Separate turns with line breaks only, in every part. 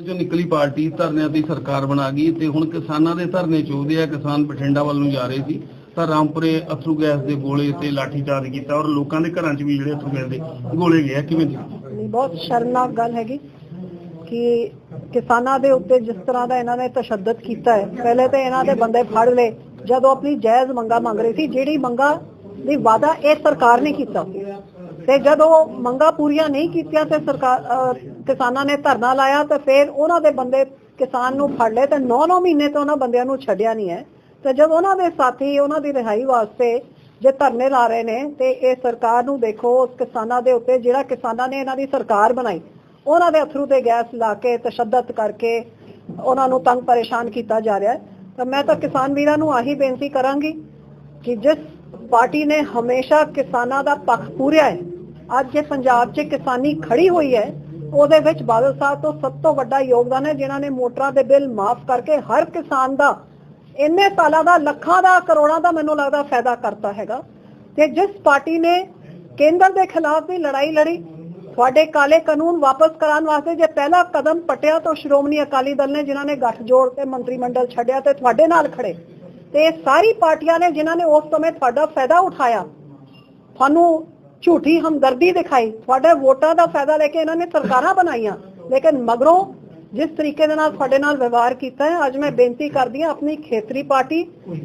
ਜੋ ਨਿਕਲੀ ਪਾਰਟੀ ਧਰਨਿਆਂ ਦੀ ਸਰਕਾਰ ਬਣਾ ਗਈ ਤੇ ਹੁਣ ਕਿਸਾਨਾਂ ਦੇ ਧਰਨੇ ਚੋਦੇ ਆ। ਕਿਸਾਨ ਬਠਿੰਡਾ ਵੱਲ ਨੂੰ ਜਾ ਰਹੇ ਸੀ। ਤਾਂ ਰਾਮਪੁਰੇ ਅਥਰੂ ਗੈਸ ਦੇ ਗੋਲੇ ਤੇ ਲਾਠੀਚਾਰਜ ਕੀਤਾ ਔਰ ਲੋਕਾਂ ਦੇ ਘਰਾਂ 'ਚ ਵੀ ਜਿਹੜੇ ਅਥਰੂ ਗੈਸ ਦੇ ਗੋਲੇ ਗਏ ਕਿਵੇਂ
ਨਹੀਂ, ਬਹੁਤ ਸ਼ਰਮਨਾਕ ਗੱਲ ਹੈਗੀ ਕਿ ਕਿਸਾਨਾਂ ਦੇ ਉੱਤੇ ਜਿਸ ਤਰ੍ਹਾਂ ਦਾ ਇਹਨਾਂ ਨੇ ਤਸ਼ੱਦਦ ਕੀਤਾ ਹੈ, ਪਹਿਲੇ ਤੇ ਇਹਨਾਂ ਦੇ ਬੰਦੇ ਫੜ ਲਏ, ਜਦੋਂ ਆਪਣੀ ਜਾਇਜ਼ ਮੰਗਾ ਮੰਗ ਰਹੇ ਸੀ, ਜਿਹੜੀ ਮੰਗਾ ਦੀ ਵਾਅਦਾ ਇਹ ਸਰਕਾਰ ਨੇ ਕੀਤਾ। ਤੇ ਜਦੋਂ ਮੰਗਾ ਪੂਰੀਆਂ ਨਹੀਂ ਕੀਤੀਆਂ ਤੇ ਸਰਕਾਰ ਕਿਸਾਨਾਂ ਨੇ ਧਰਨਾ ਲਾਇਆ ਤੇ ਫਿਰ ਉਹਨਾਂ ਦੇ ਬੰਦੇ ਕਿਸਾਨ ਨੂੰ ਫੜ ਲਏ ਤੇ 9-9 ਮਹੀਨੇ ਤੋਂ ਉਹਨਾਂ ਬੰਦਿਆਂ ਨੂੰ ਛੱਡਿਆ ਨਹੀਂ ਹੈ। ਤੇ ਜਦ ਉਹਨਾਂ ਦੇ ਸਾਥੀ, ਉਹਨਾਂ ਦੀ ਰਿਹਾਈ ਵਾਸਤੇ ਜੇ ਧਰਨੇ ਲਾ ਰਹੇ ਨੇ ਤੇ ਇਹ ਸਰਕਾਰ ਨੂੰ ਦੇਖੋ, ਉਸ ਕਿਸਾਨਾਂ ਦੇ ਉੱਤੇ ਜਿਹੜਾ ਕਿਸਾਨਾਂ ਨੇ ਇਹਨਾਂ ਦੀ ਸਰਕਾਰ ਬਣਾਈ, ਉਹਨਾਂ ਦੇ ਅਥਰੂ ਤੇ ਗੈਸ ਲਾ ਕੇ ਤਸ਼ੱਦਦ ਕਰਕੇ ਉਹਨਾਂ ਨੂੰ ਤੰਗ ਪਰੇਸ਼ਾਨ ਕੀਤਾ ਜਾ ਰਿਹਾ ਹੈ। ਤਾਂ ਮੈਂ ਤਾਂ ਕਿਸਾਨ ਵੀਰਾਂ ਨੂੰ ਆਹੀ ਬੇਨਤੀ ਕਰਾਂਗੀ ਕਿ ਜਿਸ ਪਾਰਟੀ ਨੇ ਹਮੇਸ਼ਾ ਕਿਸਾਨਾਂ ਦਾ ਪੱਖ ਪੂਰਿਆ ਹੈ ਅੱਜ ਜੇ ਪੰਜਾਬ 'ਚ ਕਿਸਾਨੀ ਖੜੀ ਹੋਈ ਹੈ, ਉਹਦੇ ਵਿੱਚ ਬਾਦਲ ਸਾਹਿਬ ਤੋਂ ਸਭ ਤੋਂ ਵੱਡਾ ਯੋਗਦਾਨ ਹੈ, ਜਿਨ੍ਹਾਂ ਨੇ ਮੋਟਰਾਂ ਦੇ ਬਿੱਲ ਮਾਫ ਕਰਕੇ ਹਰ ਕਿਸਾਨ ਦਾ, ਇੰਨੇ ਸਾਲਾਂ ਦਾ, ਲੱਖਾਂ ਦਾ, ਕਰੋੜਾਂ ਦਾ ਮੈਨੂੰ ਲੱਗਦਾ ਫਾਇਦਾ ਕਰਤਾ ਹੈਗਾ। ਤੇ ਜਿਸ ਪਾਰਟੀ ਨੇ ਕੇਂਦਰ ਦੇ ਖਿਲਾਫ ਵੀ ਲੜਾਈ ਲੜੀ, ਤੁਹਾਡੇ ਕਾਲੇ ਕਾਨੂੰਨ ਵਾਪਸ ਕਰਾਉਣ ਵਾਸਤੇ ਜੇ ਪਹਿਲਾ ਕਦਮ ਪਟਿਆ ਤਾਂ ਸ਼੍ਰੋਮਣੀ ਅਕਾਲੀ ਦਲ ਨੇ, ਜਿਨ੍ਹਾਂ ਨੇ ਗੱਠਜੋੜ ਤੇ ਮੰਤਰੀ ਮੰਡਲ ਛੱਡਿਆ ਤੇ ਤੁਹਾਡੇ ਨਾਲ ਖੜੇ। ਤੇ ਸਾਰੀ ਪਾਰਟੀਆਂ ਨੇ, ਜਿਨ੍ਹਾਂ ਨੇ ਉਸ ਸਮੇਂ ਤੁਹਾਡਾ ਫਾਇਦਾ ਉਠਾਇਆ। ਤੁਹਾਨੂੰ ਝੂਠੀ ਹਮਦਰਦੀ ਦਿਖਾਈ। ਤੁਹਾਡੇ ਵੋਟਾਂ ਦਾ ਫਾਇਦਾ ਲੈ ਕੇ ਇਹਨਾਂ ਨੇ ਸਰਕਾਰਾਂ ਬਣਾਈਆਂ। ਲੇਕਿਨ ਮਗਰੋਂ ਜਿਸ ਤਰੀਕੇ ਦੇ ਨਾਲ ਤੁਹਾਡੇ ਨਾਲ ਵਿਵਹਾਰ ਕੀਤਾ ਹੈ, ਅੱਜ ਮੈਂ ਬੇਨਤੀ ਕਰਦੀ ਹਾਂ ਆਪਣੀ ਖੇਤਰੀ ਪਾਰਟੀ,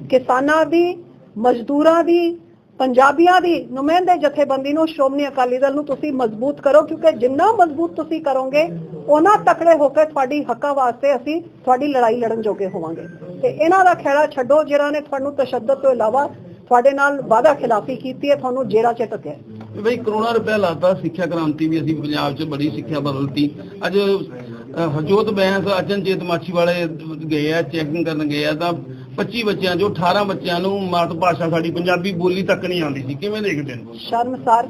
ਕਿਸਾਨਾਂ ਦੀ, ਮਜ਼ਦੂਰਾਂ ਦੀ, ਪੰਜਾਬੀਆਂ ਦੀ, ਨੁਮਾਇੰਦੇ ਜਥੇਬੰਦੀ ਨੂੰ, ਸ਼੍ਰੋਮਣੀ ਅਕਾਲੀ ਦਲ ਨੂੰ ਤੁਸੀਂ ਮਜ਼ਬੂਤ ਕਰੋ, ਕਿਉਂਕਿ ਜਿੰਨਾ ਮਜ਼ਬੂਤ ਤੁਸੀਂ ਕਰੋਗੇ, ਉਹਨਾਂ ਤਕੜੇ ਹੋ ਕੇ ਤੁਹਾਡੀ ਹੱਕਾਂ ਵਾਸਤੇ ਅਸੀਂ ਤੁਹਾਡੀ ਲੜਾਈ ਲੜਨ ਜੋਗੇ ਹੋਵਾਂਗੇ। ਤੇ ਇਹਨਾਂ ਦਾ ਖੇੜਾ ਛੱਡੋ ਜਿਹੜਾ ਨੇ ਤੁਹਾਨੂੰ ਤਸ਼ੱਦਦ ਤੋਂ ਇਲਾਵਾ ਤੁਹਾਡੇ ਨਾਲ ਵਾਅਦਾ ਖਿਲਾਫੀ ਕੀਤੀ ਹੈ, ਤੁਹਾਨੂੰ ਜੇਰਾ ਚ ਟਕਿਆ
ਵੀ ਬਈ ਕਰੋਨਾ ਰੁਪਇਆ ਲਾਤਾ ਸਿੱਖਿਆ ਕ੍ਰਾਂਤੀ ਵੀ ਅਸੀਂ ਪੰਜਾਬ 'ਚ ਬੜੀ ਸਿੱਖਿਆ ਬਦਲਤੀ। ਅੱਜ ਅਹ, ਬੈਂਸ ਅਚਨਚੇਤ ਮਾਛੀ ਵਾਲੇ ਗਏ ਆ ਚੈਕਿੰਗ ਕਰਨ ਗਏ ਆ ਤਾਂ 25 ਬੱਚਿਆਂ ਚੋਂ 18 ਬੱਚਿਆਂ ਨੂੰ ਮਾਤ ਭਾਸ਼ਾ ਸਾਡੀ ਪੰਜਾਬੀ ਬੋਲੀ ਤੱਕ ਨਹੀਂ ਆਉਂਦੀ ਸੀ। ਕਿਵੇਂ ਦੇਖਦੇ ਨੇ
ਸ਼ਰਮਸਾਰ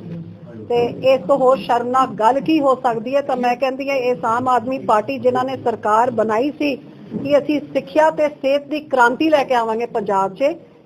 ਤੇ ਇਸ ਤੋਂ ਹੋਰ ਸ਼ਰਮਨਾਕ ਗੱਲ ਕੀ ਹੋ ਸਕਦੀ ਹੈ? ਤਾਂ ਮੈਂ ਕਹਿੰਦੀ ਹਾਂ ਇਸ ਆਮ ਆਦਮੀ ਪਾਰਟੀ ਜਿਨ੍ਹਾਂ ਨੇ ਸਰਕਾਰ ਬਣਾਈ ਸੀ ਕਿ ਅਸੀਂ ਸਿੱਖਿਆ ਤੇ ਸਿਹਤ ਦੀ ਕ੍ਰਾਂਤੀ ਲੈ ਕੇ ਆਵਾਂਗੇ ਪੰਜਾਬ 'ਚ।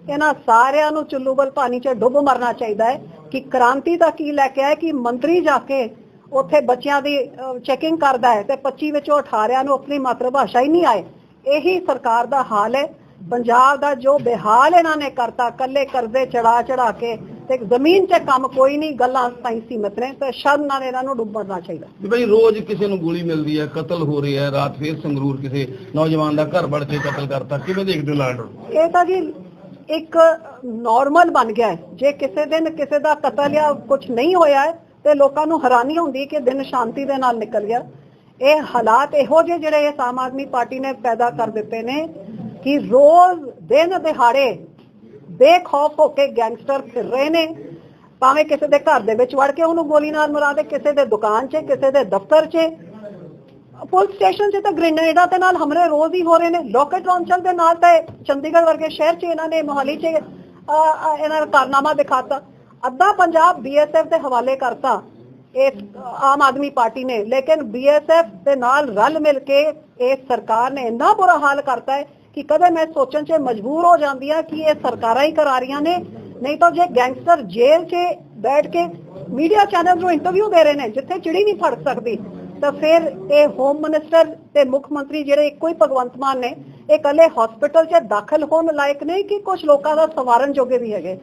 ਇਹਨਾਂ ਸਾਰਿਆਂ ਨੂੰ ਚੁੱਲੂਬਲ ਪਾਣੀ 'ਚ ਡੁੱਬ ਮਰਨਾ ਚਾਹੀਦਾ ਹੈ ਕਿ ਕ੍ਰਾਂਤੀ ਦਾ ਕੀ ਲੈ ਕੇ ਆਏ ਕਿ ਮੰਤਰੀ ਜਾ ਕੇ ਉੱਥੇ ਬੱਚਿਆਂ ਦੀ ਚੈਕਿੰਗ ਕਰਦਾ ਹੈ ਤੇ 25 ਵਿੱਚੋਂ 18 ਨੂੰ ਆਪਣੀ ਮਾਤਰ ਭਾਸ਼ਾ ਹੀ ਨਹੀਂ ਆਏ। ਇਹੀ ਸਰਕਾਰ ਦਾ ਹਾਲ ਹੈ। ਪੰਜਾਬ ਦਾ ਜੋ ਬਿਹਾਲ ਇਹਨਾਂ ਨੇ ਕਰਤਾ ਕੱਲੇ ਕਰਜ਼ੇ ਚੜਾ ਚੜਾ ਕੇ ਤੇ ਜ਼ਮੀਨ 'ਚ ਕੰਮ ਕੋਈ ਨਹੀਂ ਗੱਲਾਂ ਤਾਈਂ ਸੀਮਤ ਨੇ ਤੇ ਸ਼ਰਮ ਨਾਲ ਇਹਨਾਂ ਨੂੰ ਡੁੱਬਣਾ ਚਾਹੀਦਾ।
ਵੀ ਬਈ ਰੋਜ਼ ਕਿਸੇ ਨੂੰ ਗੋਲੀ ਮਿਲਦੀ ਹੈ ਕਤਲ ਹੋ ਰਿਹਾ ਹੈ ਰਾਤ ਫੇਰ ਸੰਗਰੂਰ ਕਿਸੇ ਨੌਜਵਾਨ ਦਾ ਘਰ ਵੜ ਕੇ ਕਤਲ ਕਰਤਾ ਕਿਵੇਂ ਦੇਖਦੇ ਲਾਡ
ਇਹ ਤਾਂ ਜੀ ਇੱਕ ਨਾਰਮਲ ਬਣ ਗਿਆ ਹੈ। ਜੇ ਕਿਸੇ ਦਿਨ ਕਿਸੇ ਦਾ ਕਤਲ ਜਾਂ ਕੁਝ ਨਹੀਂ ਹੋਇਆ ਹੈ, ਤੇ ਲੋਕਾਂ ਨੂੰ ਹੈਰਾਨੀ ਹੁੰਦੀ ਕਿ ਦਿਨ ਸ਼ਾਂਤੀ ਦੇ ਨਾਲ ਨਿਕਲ ਗਿਆ। ਇਹ ਹਾਲਾਤ ਇਹੋ ਜਿਹੇ ਜਿਹੜੇ ਇਸ ਆਮ ਆਦਮੀ ਪਾਰਟੀ ਨੇ ਪੈਦਾ ਕਰ ਦਿੱਤੇ ਨੇ ਕਿ ਰੋਜ਼ ਦਿਨ ਦਿਹਾੜੇ ਬੇਖੌਫ ਹੋ ਕੇ ਗੈਂਗਸਟਰ ਫਿਰ ਰਹੇ ਨੇ। ਭਾਵੇਂ ਕਿਸੇ ਦੇ ਘਰ ਦੇ ਵਿੱਚ ਵੜ ਕੇ ਉਹਨੂੰ ਗੋਲੀ ਨਾਲ ਮਰਾ ਦੇ, ਕਿਸੇ ਦੇ ਦੁਕਾਨ 'ਚ, ਕਿਸੇ ਦੇ ਦਫ਼ਤਰ 'ਚ ਪੁਲਿਸ ਸਟੇਸ਼ਨ 'ਚ ਤਾਂ ਗ੍ਰੇਨੇਡਾਂ ਦੇ ਨਾਲ ਹਮਲੇ ਰੋਜ਼ ਹੀ ਹੋ ਰਹੇ ਨੇ। ਰਾਕਟ ਲਾਂਚਰ ਦੇ ਨਾਲ ਤਾਂ ਚੰਡੀਗੜ੍ਹ ਵਰਗੇ ਸ਼ਹਿਰ 'ਚ ਇਹਨਾਂ ਨੇ ਮੋਹਾਲੀ 'ਚ ਇਹਨਾਂ ਦਾ ਕਾਰਨਾਮਾ ਦਿਖਾਤਾ। ਅੱਧਾ ਪੰਜਾਬ ਬੀਐਸਐਫ ਦੇ ਹਵਾਲੇ ਕਰਤਾ ਇਹ ਆਮ ਆਦਮੀ ਪਾਰਟੀ ਨੇ। ਲੇਕਿਨ ਬੀਐਸਐਫ ਦੇ ਨਾਲ ਰਲ ਮਿਲ ਕੇ ਇਹ ਸਰਕਾਰ ਨੇ ਇੰਨਾ ਬੁਰਾ ਹਾਲ ਕਰਤਾ ਹੈ ਕਿ ਕਦੇ ਮੈਂ ਸੋਚਣ 'ਚ ਮਜਬੂਰ ਹੋ ਜਾਂਦੀ ਆ ਕਿ ਇਹ ਸਰਕਾਰਾਂ ਹੀ ਕਰਾ ਰਹੀਆਂ ਨੇ। ਨਹੀਂ ਤਾਂ ਜੇ ਗੈਂਗਸਟਰ ਜੇਲ੍ਹ 'ਚ ਬੈਠ ਕੇ ਮੀਡੀਆ ਚੈਨਲ ਨੂੰ ਇੰਟਰਵਿਊ ਦੇ ਰਹੇ ਨੇ, ਜਿੱਥੇ ਚਿੜੀ ਨਹੀਂ ਫੜ ਸਕਦੀ। ਤਾਂ ਫਿਰ ਇਹ ਹੋਮ ਮਿਨਿਸਟਰ ਤੇ ਮੁੱਖ ਮੰਤਰੀ ਜਿਹੜੇ ਇੱਕੋ ਹੀ ਭਗਵੰਤ ਮਾਨ ਨੇ, ਇਹ ਕੱਲੇ ਹਸਪੀਟਲ 'ਚ ਦਾਖਲ ਹੋਣ ਲਾਇਕ ਨਹੀਂ ਕਿ ਕੁਝ ਲੋਕਾਂ ਦਾ ਸਵਾਰਨ ਜੋਗੇ ਵੀ ਹੈਗੇ?